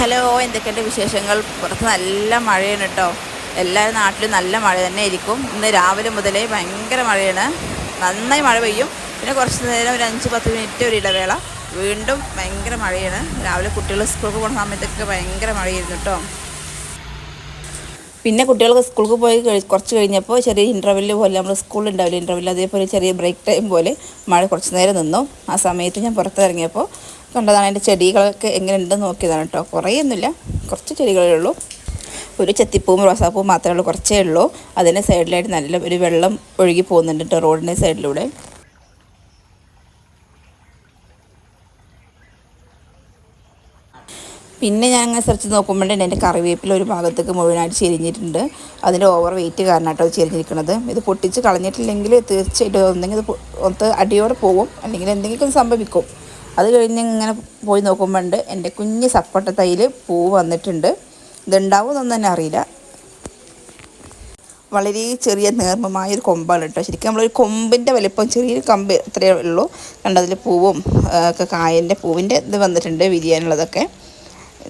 Hello എന്തൊക്കെയുണ്ട് വിശേഷങ്ങൾ? പുറത്ത് നല്ല മഴയാണ് കേട്ടോ. എല്ലാ നാട്ടിലും നല്ല മഴ തന്നെ ആയിരിക്കും. ഇന്ന് രാവിലെ മുതലേ ഭയങ്കര മഴയാണ്. നന്നായി മഴ പെയ്യും. പിന്നെ കുറച്ച് നേരം ഒരു അഞ്ച് പത്ത് മിനിറ്റ് ഒരു ഇടവേള. വീണ്ടും ഭയങ്കര മഴയാണ്. രാവിലെ കുട്ടികൾ സ്കൂൾക്ക് പോകുന്ന സമയത്തൊക്കെ ഭയങ്കര മഴയായിരുന്നു കേട്ടോ. പിന്നെ കുട്ടികൾക്ക് സ്കൂൾക്ക് പോയി കുറച്ച് കഴിഞ്ഞപ്പോൾ ചെറിയ ഇന്റർവെല്ല് പോലെ നമ്മൾ സ്കൂളിൽ ഉണ്ടാവില്ല ഇന്റർവെല്ല് അതേപോലെ ചെറിയ ബ്രേക്ക് ടൈം പോലെ മഴ കുറച്ച് നേരം നിന്നു. ആ സമയത്ത് ഞാൻ പുറത്തിറങ്ങിയപ്പോൾ കണ്ടതാണ് എന്റെ ചെടികളൊക്കെ എങ്ങനെ ഉണ്ടെന്ന് നോക്കിയതാണ് കേട്ടോ. കുറേയൊന്നുമില്ല. കുറച്ച് ചെടികളേ ഉള്ളൂ. ഒരു ചെത്തിപ്പൂവും റോസാപ്പൂവും മാത്രമേ ഉള്ളൂ. കുറച്ചേ ഉള്ളൂ. അതിന്റെ സൈഡിലായിട്ട് നല്ല ഒരു വെള്ളം ഒഴുകി പോകുന്നുണ്ട് കേട്ടോ റോഡിന്റെ സൈഡിലൂടെ. പിന്നെ ഞാൻ അങ്ങനെ സെർച്ച് നോക്കുമ്പോഴേ എന്റെ കറിവേപ്പില ഒരു ഭാഗത്തേക്ക് മുഴുവനായിട്ട് ചെരിഞ്ഞിട്ടുണ്ട്. അതിന്റെ ഓവർ വെയിറ്റ് കാരണം കേട്ടോ ചെരിഞ്ഞിരിക്കുന്നത് ഇത് പൊട്ടിച്ച് കളഞ്ഞിട്ടില്ലെങ്കിൽ തീർച്ചയായിട്ടും ഒന്നെങ്കിൽ ഇത് അടിയോടെ പോകും അല്ലെങ്കിൽ എന്തെങ്കിലും സംഭവിക്കും. അത് കഴിഞ്ഞ് ഇങ്ങനെ പോയി നോക്കുമ്പോണ്ട് എന്റെ കുഞ്ഞ് സപ്പോട്ട തൈയിൽ പൂ വന്നിട്ടുണ്ട്. ഇതുണ്ടാവുമെന്നൊന്നും തന്നെ അറിയില്ല. വളരെ ചെറിയ നേർമ്മമായ ഒരു കൊമ്പാണ് കേട്ടോ ശരിക്കും നമ്മളൊരു കൊമ്പിന്റെ വലിപ്പം ചെറിയൊരു കമ്പ് ഇത്രയേ ഉള്ളൂ. കണ്ടതിൽ പൂവും ഒക്കെ കായന്റെ പൂവിന്റെ ഇത് വന്നിട്ടുണ്ട് വിരിയാനുള്ളതൊക്കെ.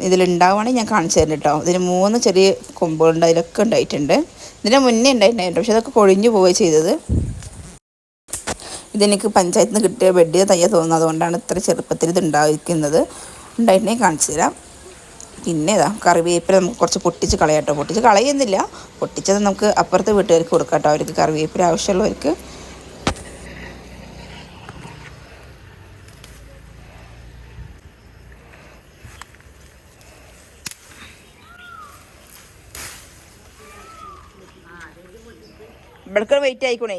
ഇതിലുണ്ടാവുകയാണെങ്കിൽ ഞാൻ കാണിച്ചു തരുന്നുണ്ട് കേട്ടോ. ഇതിന് മൂന്ന് ചെറിയ കൊമ്പുകളുണ്ട് അതിലൊക്കെ ഉണ്ടായിട്ടുണ്ട്. ഇതിന് മുന്നേ ഉണ്ടായിട്ടുണ്ടായിരുന്നു പക്ഷേ അതൊക്കെ കൊഴിഞ്ഞു പോവുകയാണ് ചെയ്തത്. ഇതെനിക്ക് പഞ്ചായത്തിൽ നിന്ന് കിട്ടിയ ബെഡ് തയ്യ തോന്നുന്നത് അതുകൊണ്ടാണ് ഇത്ര ചെറുപ്പത്തിൽ ഇത് ഉണ്ടായിരിക്കുന്നത്. ഉണ്ടായിട്ടുണ്ടെങ്കിൽ കാണിച്ചു തരാം. പിന്നെ ഇതാ കറിവേപ്പില നമുക്ക് കുറച്ച് പൊട്ടിച്ച് കളയാട്ടോ പൊട്ടിച്ച് കളയുന്നില്ല. പൊട്ടിച്ചത് നമുക്ക് അപ്പുറത്തെ വീട്ടുകാർക്ക് കൊടുക്കാം കേട്ടോ. അവർക്ക് കറിവേപ്പില ആവശ്യമുള്ളവർക്ക്. ഇവിടേക്ക് വെയിറ്റ് ആയിക്കണേ.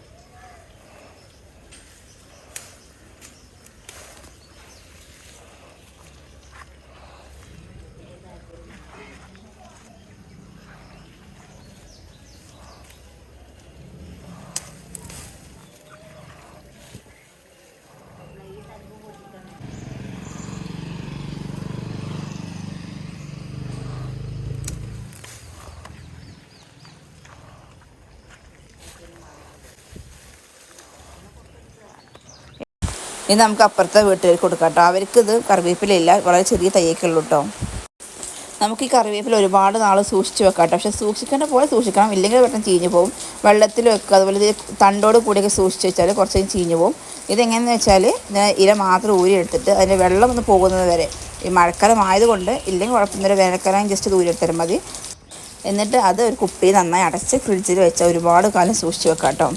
ഇനി നമുക്ക് അപ്പുറത്തെ വീട്ടിൽ കൊടുക്കാം കേട്ടോ. അവർക്ക് ഇത് കറിവേപ്പിലയില്ല. വളരെ ചെറിയ തയ്യേക്കുള്ളൂ കേട്ടോ നമുക്ക് ഈ കറിവേപ്പില ഒരുപാട് നാൾ സൂക്ഷിച്ച് വെക്കാം കേട്ടോ പക്ഷേ സൂക്ഷിക്കേണ്ട പോലെ സൂക്ഷിക്കണം. ഇല്ലെങ്കിൽ പെട്ടെന്ന് ചീഞ്ഞു പോകും വെള്ളത്തിൽ വെക്കുക. അതുപോലെ ഇത് തണ്ടോട് കൂടിയൊക്കെ സൂക്ഷിച്ച് വെച്ചാൽ കുറച്ച് ചീഞ്ഞു പോകും ഇതെങ്ങനെയെന്ന് വെച്ചാൽ ഇല മാത്രം ഊരി എടുത്തിട്ട് അതിന്റെ വെള്ളം ഒന്ന് പോകുന്നത് വരെ. ഈ മഴക്കാലം ആയതുകൊണ്ട് ഇല്ലെങ്കിൽ കുഴപ്പമൊന്നുമില്ല വേനൽക്കാലം ജസ്റ്റ് ദൂരെ എടുത്താൽ മതി. എന്നിട്ട് അത് ഒരു കുപ്പി നന്നായി അടച്ച് ഫ്രിഡ്ജിൽ വെച്ചാൽ ഒരുപാട് കാലം സൂക്ഷിച്ച് വെക്കാം കേട്ടോ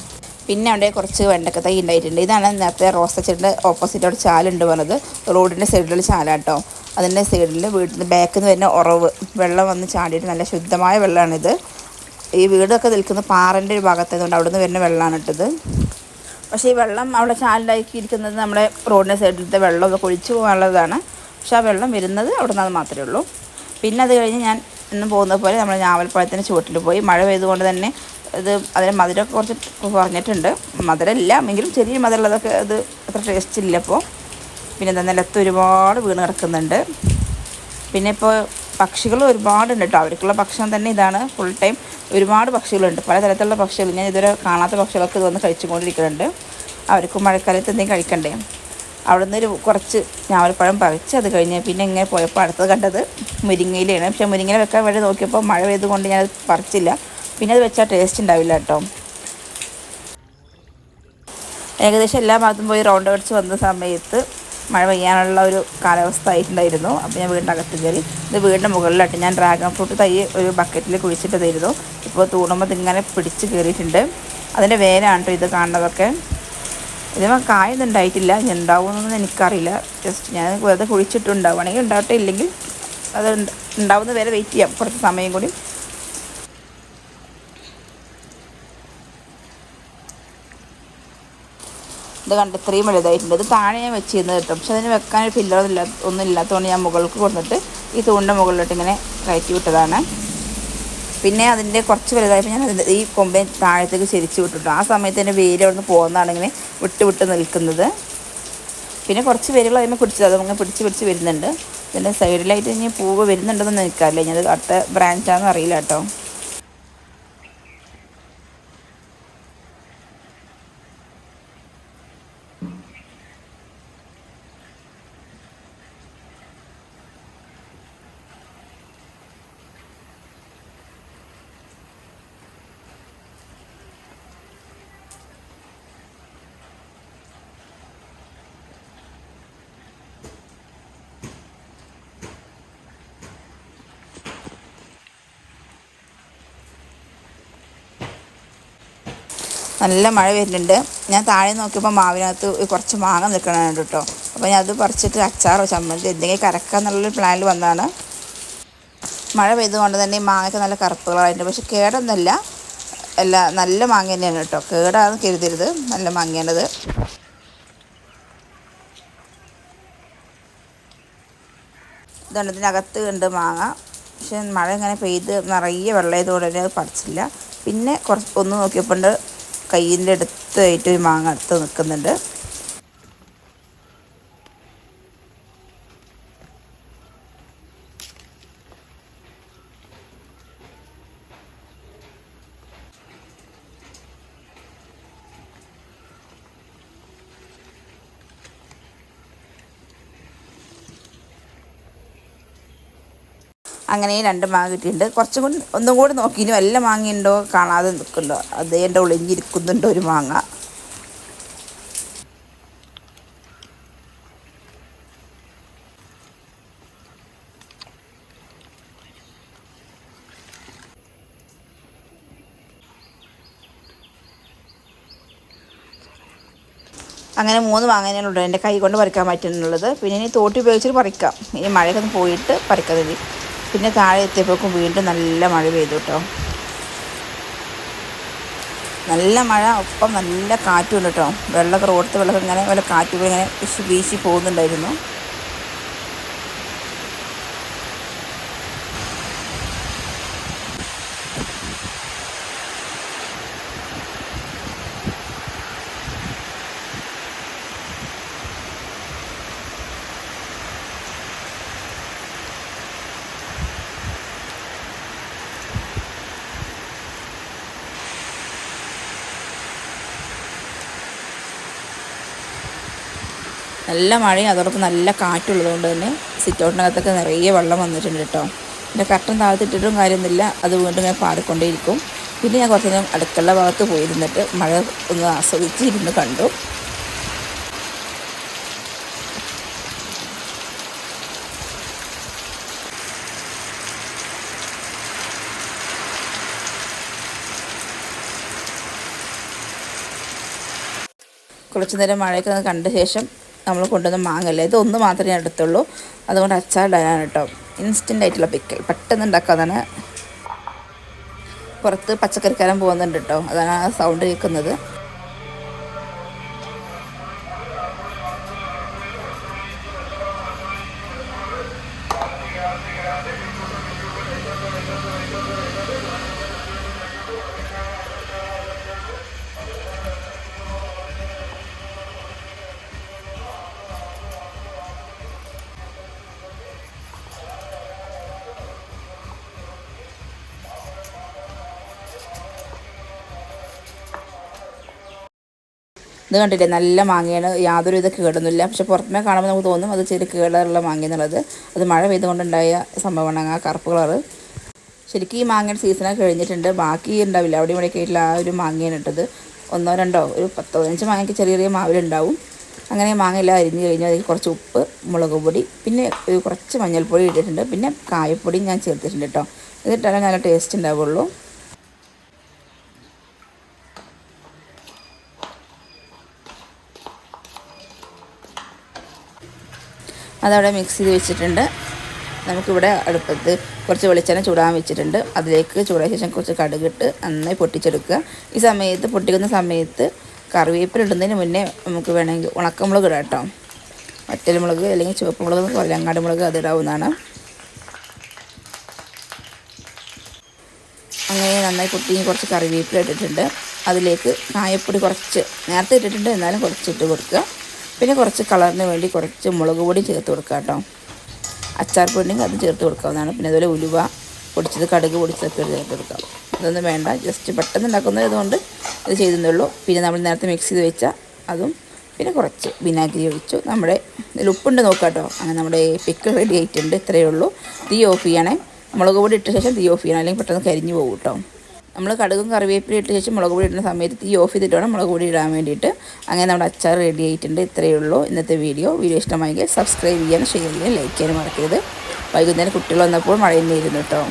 പിന്നെ അവിടെ കുറച്ച് വെണ്ടക്ക തൈ ഉണ്ടായിട്ടുണ്ട്. ഇതാണ് നേരത്തെ റോസ ചെടിന്റെ ഓപ്പോസിറ്റ് അവിടെ ചാലുണ്ട് പറഞ്ഞത്. റോഡിന്റെ സൈഡിലുള്ള ചാലാട്ടോ. അതിന്റെ സൈഡിൽ വീട്ടിൽ ബാക്കിൽ നിന്ന് വരുന്ന ഉറവ്. വെള്ളം വന്ന് ചാടിയിട്ട് നല്ല ശുദ്ധമായ വെള്ളമാണിത് ഈ വീടൊക്കെ നിൽക്കുന്ന പാറന്റെ ഒരു ഭാഗത്തായതുകൊണ്ട് അവിടെ നിന്ന് വരുന്ന വെള്ളമാണ് ഇട്ടത്. പക്ഷേ ഈ വെള്ളം അവിടെ ചാലിലാക്കിയിരിക്കുന്നത് നമ്മുടെ റോഡിന്റെ സൈഡിലത്തെ വെള്ളമൊക്കെ കുഴിച്ചു പോകാനുള്ളതാണ്. പക്ഷേ ആ വെള്ളം വരുന്നത് അവിടെ നിന്ന് മാത്രമേ ഉള്ളൂ. പിന്നെ അത് കഴിഞ്ഞ് ഞാൻ ഇന്ന് പോകുന്ന പോലെ നമ്മൾ ഞാവൽപ്പഴത്തിന്റെ ചുവട്ടിൽ പോയി. മഴ പെയ്തുകൊണ്ട് തന്നെ ഇത് അതിന് മധുരമൊക്കെ കുറച്ച് കുറഞ്ഞിട്ടുണ്ട്. മധുരമില്ല എങ്കിലും ചെറിയ മധുരമുള്ളതൊക്കെ അത് അത്ര ടേസ്റ്റ് ഇല്ല ഇപ്പോൾ പിന്നെ എന്താ നിലത്ത് ഒരുപാട് വീണ് കിടക്കുന്നുണ്ട്. പിന്നെ ഇപ്പോൾ പക്ഷികൾ ഒരുപാടുണ്ട് കേട്ടോ അവർക്കുള്ള ഭക്ഷണം തന്നെ ഇതാണ്. ഫുൾ ടൈം ഒരുപാട് പക്ഷികളുണ്ട്. പലതരത്തിലുള്ള പക്ഷികൾ. ഞാൻ ഇതുവരെ കാണാത്ത പക്ഷികളൊക്കെ ഇത് വന്ന് കഴിച്ചുകൊണ്ടിരിക്കുന്നുണ്ട്. അവർക്കും മഴക്കാലത്ത് എന്തെങ്കിലും കഴിക്കണ്ടേ? അവിടെ നിന്ന് ഒരു കുറച്ച് ഞാവൽപ്പഴം പറിച്ച് അത് കഴിഞ്ഞ് പിന്നെ ഇങ്ങനെ പോയപ്പോൾ അടുത്തത് കണ്ടത് മുരിങ്ങയിലാണ് പക്ഷേ മുരിങ്ങയില വെക്കാൻ വേണ്ടി നോക്കിയപ്പോൾ മഴ പെയ്തുകൊണ്ട് ഞാനത് പറിച്ചില്ല. പിന്നെ അത് വെച്ചാൽ ടേസ്റ്റ് ഉണ്ടാവില്ല കേട്ടോ ഏകദേശം എല്ലാ ഭാഗത്തും പോയി റൗണ്ട് അടിച്ച് വന്ന സമയത്ത് മഴ പെയ്യാനുള്ള ഒരു കാലാവസ്ഥ ആയിട്ടുണ്ടായിരുന്നു. അപ്പോൾ ഞാൻ വീടിന്റെ അകത്ത് കയറി ഇത് വീടിന്റെ മുകളിലായിട്ട് ഞാൻ ഡ്രാഗൺ ഫ്രൂട്ട് തൈ ഒരു ബക്കറ്റിൽ കുഴിച്ചിട്ടതായിരുന്നു. ഇപ്പോൾ തൂണുമ്പോൾ ഇതിങ്ങനെ പിടിച്ച് കയറിയിട്ടുണ്ട്. അതിന്റെ വേരാണ് കേട്ടോ ഇത് കാണുന്നതൊക്കെ. ഇതിന് കായൊന്നും ഉണ്ടായിട്ടില്ല. ഉണ്ടാവുമെന്നൊന്നും എനിക്കറിയില്ല. ജസ്റ്റ് ഞാൻ വെറുതെ കുഴിച്ചിട്ടുണ്ടാവുകയാണെങ്കിൽ ഉണ്ടാവട്ടെ ഇല്ലെങ്കിൽ അത് ഉണ്ടാവുന്ന വരെ വെയിറ്റ് ചെയ്യാം. കുറച്ച് സമയം കൂടി. ഇത് കണ്ട് ഇത്രയും വലുതായിട്ടുണ്ട്. ഇത് താഴെ ഞാൻ വെച്ചിരുന്നത് കേട്ടോ. പക്ഷെ അതിന് വെക്കാനൊരു ഒരു ഇല്ല ഒന്നും ഇല്ലാത്തതുകൊണ്ട് ഞാൻ മുകളിലേക്ക് കൊടുത്തിട്ട് ഈ തൂണിന്റെ മുകളിലോട്ട് ഇങ്ങനെ കയറ്റി വിട്ടതാണ്. പിന്നെ അതിന്റെ കുറച്ച് വലുതായപ്പോൾ ഞാൻ അതിന്റെ ഈ കൊമ്പെ താഴത്തേക്ക് ചെരിച്ച് വിട്ടിട്ടു. ആ സമയത്ത് എന്റെ വേര് അവിടെ നിന്ന് പോകുന്നതാണ് ഇങ്ങനെ വിട്ട് വിട്ട് നിൽക്കുന്നത്. പിന്നെ കുറച്ച് വേരുകൾ അതിനെ പിടിച്ചത്. അതങ്ങനെ പിടിച്ച് പിടിച്ച് വരുന്നുണ്ട്. ഇതിന്റെ സൈഡിലായിട്ട് ഇനി പൂവ് വരുന്നുണ്ടെന്ന് എനിക്കറിയില്ല. ഇനി അത് അടുത്ത ബ്രാഞ്ചാണെന്ന് അറിയില്ല കേട്ടോ. നല്ല മഴ വരുന്നുണ്ട്. ഞാൻ താഴെ നോക്കിയപ്പോൾ മാവിനകത്ത് കുറച്ച് മാങ്ങ നിൽക്കണുണ്ട് കേട്ടോ. അപ്പോൾ ഞാൻ അത് പറിച്ചിട്ട് അച്ചാറോ ചമ്മന്തി എന്തെങ്കിലും കരക്കാന്നുള്ളൊരു പ്ലാനിൽ വന്നതാണ്. മഴ പെയ്തുകൊണ്ട് തന്നെ ഈ മാങ്ങയ്ക്ക് നല്ല കറുപ്പുകളായിട്ടുണ്ട്. പക്ഷേ കേടൊന്നുമില്ല. അല്ല നല്ല മാങ്ങ തന്നെയാണ് കേട്ടോ. കേടാന്ന് കരുതരുത്. നല്ല മാങ്ങയാണത്. ഇതിനകത്ത് ഉണ്ട് മാങ്ങ. പക്ഷെ മഴ ഇങ്ങനെ പെയ്ത് നിറയെ വെള്ളമായതുകൊണ്ട് തന്നെ അത് പറിച്ചില്ല. പിന്നെ കുറച്ച് ഒന്ന് നോക്കിയപ്പോൾ കയ്യിന്റെ അടുത്തായിട്ട് ഒരു മാങ്ങ അടുത്ത് നിൽക്കുന്നുണ്ട്. അങ്ങനെ രണ്ട് മാങ്ങ കിട്ടിയിട്ടുണ്ട് കുറച്ചും കൂടി ഒന്നും കൂടി നോക്കി വല്ല മാങ്ങയുണ്ടോ കാണാതെ നിൽക്കുന്നുണ്ടോ അത് എന്റെ ഒളിഞ്ഞിരിക്കുന്നുണ്ട് ഒരു മാങ്ങ. അങ്ങനെ മൂന്ന് മാങ്ങനുണ്ട് എന്റെ കൈ കൊണ്ട് പറിക്കാൻ പറ്റുന്നുള്ളത്. പിന്നെ ഇനി തോട്ടി ഉപയോഗിച്ചിട്ട് പറിക്കാം. ഇനി മഴയൊക്കെ പോയിട്ട് പറിക്കാതെ പിന്നെ താഴെ എത്തിയപ്പോഴേക്കും വീണ്ടും നല്ല മഴ പെയ്തു കേട്ടോ. നല്ല മഴ ഒപ്പം നല്ല കാറ്റും ഉണ്ട് കേട്ടോ. വെള്ളം റോഡത്തെ വെള്ളമൊക്കെ ഇങ്ങനെ വല്ല കാറ്റുകൾ ഇങ്ങനെ വീശി പോകുന്നുണ്ടായിരുന്നു. നല്ല മഴയും അതോടൊപ്പം നല്ല കാറ്റുള്ളതുകൊണ്ട് തന്നെ സിറ്റൗട്ടിനകത്തൊക്കെ നിറയെ വെള്ളം വന്നിട്ടുണ്ട് കേട്ടോ. എന്റെ കട്ടൻ താഴ്ത്തിട്ടിട്ടും കാര്യമൊന്നുമില്ല. അത് വീണ്ടും ഞാൻ പാടിക്കൊണ്ടേയിരിക്കും പിന്നെ ഞാൻ കുറച്ച് നേരം അടുക്കള ഭാഗത്ത് പോയിരുന്നിട്ട് മഴ ഒന്ന് ആസ്വദിച്ചിരുന്ന് കണ്ടു. കുറച്ചു നേരം മഴയൊക്കെ കണ്ട ശേഷം നമ്മൾ കൊണ്ടുവന്ന മാങ്ങല്ലേ? ഒന്ന് മാത്രമേ ഞാൻ എടുത്തുള്ളൂ. അതുകൊണ്ട് അച്ചാറിടാനാണ് കേട്ടോ. ഇൻസ്റ്റന്റ് ആയിട്ടുള്ള പിക്കൽ പെട്ടെന്ന് ഉണ്ടാക്കാതാണ് പുറത്ത് പച്ചക്കറിക്കാരൻ പോകുന്നുണ്ട് കേട്ടോ. അതാണ് ആ സൗണ്ട് കേൾക്കുന്നത്. ഇത് കണ്ടില്ലേ? നല്ല മാങ്ങയാണ്. യാതൊരു വിധ കേടൊന്നുമില്ല. പക്ഷെ പുറത്തുമേ കാണുമ്പോൾ നമുക്ക് തോന്നും അത് ചെറിയ കേടുള്ള മാങ്ങ എന്നുള്ളത്. അത് മഴ പെയ്തുകൊണ്ടുണ്ടായ സംഭവമാണ് ആ കറുപ്പ് കളറ് ശരിക്കും ഈ മാങ്ങയുടെ സീസണൊക്കെ കഴിഞ്ഞിട്ടുണ്ട്. ബാക്കി ഉണ്ടാവില്ല. അവിടെ ഇവിടെ ആയിട്ടുള്ള ആ ഒരു മാങ്ങയാണ് ഇട്ടത്. ഒന്നോ രണ്ടോ ഒരു പത്തോ പതിനഞ്ച് മാങ്ങയ്ക്ക് ചെറിയ ചെറിയ മാവിലുണ്ടാവും. അങ്ങനെ മാങ്ങ എല്ലാം അരിഞ്ഞ് കഴിഞ്ഞാൽ അതിൽ കുറച്ച് ഉപ്പ് മുളക് പൊടി പിന്നെ കുറച്ച് മഞ്ഞൾപ്പൊടി ഇട്ടിട്ടുണ്ട്. പിന്നെ കായപ്പൊടി ഞാൻ ചേർത്തിട്ടുണ്ട് കേട്ടോ. ഇതിട്ടാലേ നല്ല ടേസ്റ്റ് ഉണ്ടാവുള്ളൂ. അതവിടെ മിക്സ് ചെയ്ത് വെച്ചിട്ടുണ്ട്. നമുക്കിവിടെ അടുപ്പത്ത് കുറച്ച് വെളിച്ചെണ്ണ ചൂടാൻ വെച്ചിട്ടുണ്ട്. അതിലേക്ക് ചൂടായ ശേഷം കുറച്ച് കടുകിട്ട് നന്നായി പൊട്ടിച്ചെടുക്കുക. ഈ സമയത്ത് പൊട്ടിക്കുന്ന സമയത്ത് കറിവേപ്പില ഇടുന്നതിന് മുന്നേ നമുക്ക് വേണമെങ്കിൽ ഉണക്കമുളക് ഇടാം കേട്ടോ. വറ്റൽമുളക് അല്ലെങ്കിൽ ചുവപ്പ് മുളക് കൊല്ലങ്ങാട് മുളക് അത് ഇടാവുന്നതാണ്. അങ്ങനെ നന്നായി പൊട്ടി കുറച്ച് കറിവേപ്പില ഇട്ടിട്ടുണ്ട്. അതിലേക്ക് കായപ്പൊടി കുറച്ച് നേരത്തെ ഇട്ടിട്ടുണ്ട്. എന്നാലും കുറച്ച് ഇട്ട് കൊടുക്കുക. പിന്നെ കുറച്ച് കളറിന് വേണ്ടി കുറച്ച് മുളക് പൊടി ചേർത്ത് കൊടുക്കുക കേട്ടോ. അച്ചാർ പൊടിയുണ്ടെങ്കിൽ അത് ചേർത്ത് കൊടുക്കാവുന്നതാണ്. പിന്നെ അതുപോലെ ഉലുവ പൊടിച്ചത് കടുക് പൊടിച്ചതൊക്കെ ചേർത്ത് കൊടുക്കാം. അതൊന്നും വേണ്ട ജസ്റ്റ് പെട്ടെന്ന് ഉണ്ടാക്കുന്നതുകൊണ്ട് ഇത് ചെയ്തെന്നുള്ളൂ പിന്നെ നമ്മൾ നേരത്തെ മിക്സ് ചെയ്ത് വെച്ച അതും പിന്നെ കുറച്ച് വിനാഗിരി ഒഴിച്ചു. നമ്മുടെ ഇതിൽ ഉപ്പുണ്ട് നോക്കാം കേട്ടോ. അങ്ങനെ നമ്മുടെ പിക്കിൾ റെഡി ആയിട്ടുണ്ട്. ഇത്രയേ ഉള്ളൂ. തീ ഓഫ് ചെയ്യണേ. മുളക് പൊടി ഇട്ട ശേഷം തീ ഓഫ് ചെയ്യണം. അല്ലെങ്കിൽ പെട്ടെന്ന് കരിഞ്ഞു പോകും കേട്ടോ. നമ്മൾ കടുകും കറിവേപ്പിലും ഇട്ട ശേഷം മുളക് പൊടി ഇടുന്ന സമയത്ത് തീ ഓഫ് ചെയ്തിട്ട് വേണം മുളക് പൊടി ഇടാൻ വേണ്ടിയിട്ട്. അങ്ങനെ നമ്മുടെ അച്ചാർ റെഡി ആയിട്ടുണ്ട്. ഇത്രയേ ഉള്ളൂ ഇന്നത്തെ വീഡിയോ വീഡിയോ ഇഷ്ടമായെങ്കിൽ സബ്സ്ക്രൈബ് ചെയ്യാനും ഷെയർ ചെയ്യാനും ലൈക്ക് ചെയ്യാനും മറക്കരുത്. വൈകുന്നേരം കുട്ടികൾ വന്നപ്പോൾ മഴയിൽ നിന്നിരുന്നു കേട്ടോ.